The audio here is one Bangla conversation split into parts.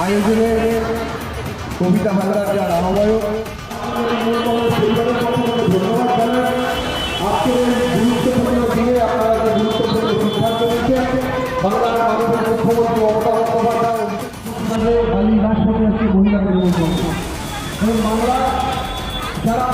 আয়োজনে কবিতা হালদার যার আহ্বায়ক বাংলার মাননীয় মুখ্যমন্ত্রী মমতা বন্দ্যোপাধ্যায় বালি রাষ্ট্রপতি মহিলাদের বাংলা যারা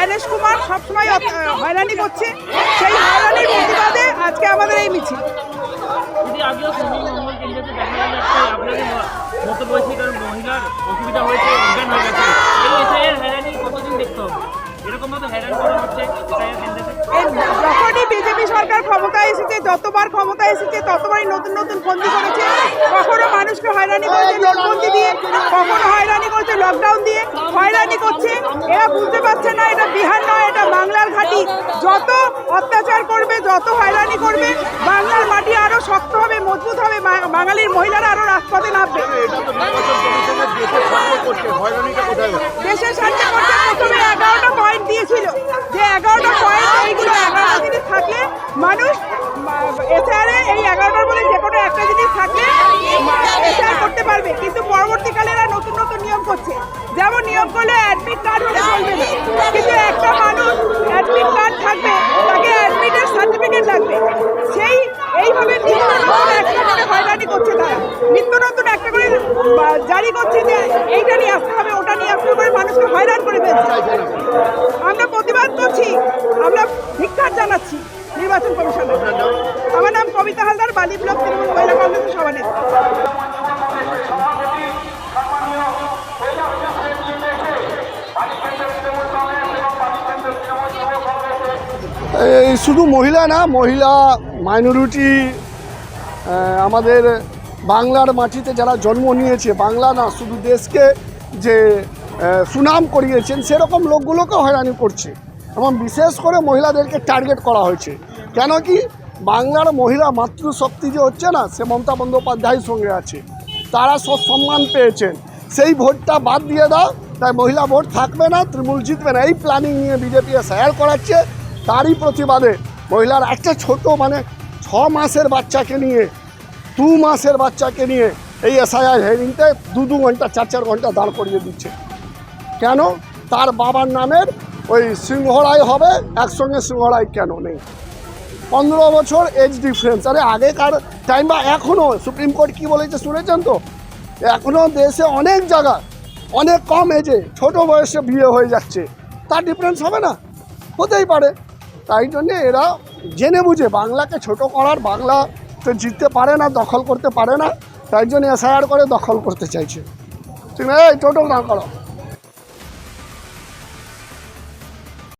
জ্ঞানেশ কুমার সবসময় হয়রানি করছে। সেই হয়রানির প্রতিবাদে আজকে আমাদের এই মিছিল। মহিলার অসুবিধা হয়েছে যখনই বিজেপি সরকার ক্ষমতায় এসেছে যতবার ক্ষমতায় এসেছে ততবারই নতুন নতুন বন্দি করেছে কখনো মানুষকে হয়রানি করেছে নোটবন্দি দিয়ে, কখনো হয়রানি করছে লকডাউন দিয়ে হয়রানি করছে। এরা বুঝতে পারছে না, এটা বিহার নয়, এটা বাংলার ঘাঁটি। যত অত্যাচার করবে, যত হয়রানি করবে, বাংলার মাটি আরও শক্ত হবে, মজবুত হবে বাঙালির মহিলারা আরও রাজপথে নামবে। দেশের স্বার্থে করতে প্রথমে এগারোটা পয়েন্ট দিয়েছিল। যে এগারোটা পয়েন্ট এইগুলো এগারোটা জিনিস থাকলে মানুষ এসআরে এই এগারোটার মধ্যে যে কোনো একটা জিনিস থাকলে এসআর করতে পারবে কিন্তু পরবর্তীকালে এরা নতুন নতুন নিয়ম করছে নিয়ম করলে অ্যাডমিট কার্ড হলে চলবে না। কিন্তু একটা মানুষ অ্যাডমিট কার্ড থাকবে, তাকে অ্যাডমিটের সার্টিফিকেট লাগবে। সেই এইভাবে নিত্য নতুন একটা করে হয়রানি করছে তারা। নিত্য নতুন একটা করে জারি করছে যে এইটা নিয়ে আসতে হবে, ওটা নিয়ে আসতে হবে মানুষকে হয়রান করে ফেলছে। আমরা প্রতিবাদ করছি, আমরা ধিক্ষার জানাচ্ছি নির্বাচন কমিশনের। আমার নাম কবিতা হালদার, বালি ব্লক তৃণমূল মহিলা কংগ্রেসের সভানেত্রী। এই শুধু মহিলা না, মহিলা মাইনরিটি আমাদের বাংলার মাটিতে যারা জন্ম নিয়েছে, বাংলা না, শুধু দেশকে যে সুনাম করিয়েছেন, সেরকম লোকগুলোকে হয়রানি করছে। এবং বিশেষ করে মহিলাদেরকে টার্গেট করা হয়েছে। কেন কি? বাংলার মহিলা মাতৃশক্তি যে হচ্ছে না, সে মমতা বন্দ্যোপাধ্যায়ের সঙ্গে আছে। তারা সব সম্মান পেয়েছেন। সেই ভোটটা বাদ দিয়ে দাও, তাই মহিলা ভোট থাকবে না, তৃণমূল জিতবে না। এই প্ল্যানিং নিয়ে বিজেপি সায়ার করাচ্ছে। তারই প্রতিবাদে মহিলার একটা ছোট মানে ছ মাসের বাচ্চাকে নিয়ে, দু মাসের বাচ্চাকে নিয়ে এই এসআইআর হেয়ারিংতে দু দু ঘণ্টা, চার চার ঘণ্টা দাঁড় করিয়ে দিচ্ছে। কেন? তার বাবার নামের ওই সিংহরাই হবে, একসঙ্গে সিংহরাই কেন নেই? পনেরো বছর এজ ডিফারেন্স আরে আগেকার টাইম বা এখনও সুপ্রিম কোর্ট কী বলেছে শুনেছেন তো? এখনও দেশে অনেক জায়গা অনেক কম এজে ছোট বয়সে বিয়ে হয়ে যাচ্ছে। তার ডিফারেন্স হবে না? হতেই পারে। তাই জন্যে এরা জেনে বুঝে বাংলাকে ছোট করার বাংলা তো জিততে পারে না, দখল করতে পারে না। তাই জন্য এসআইআর করে দখল করতে চাইছে। ঠিক না এই টোটো না করো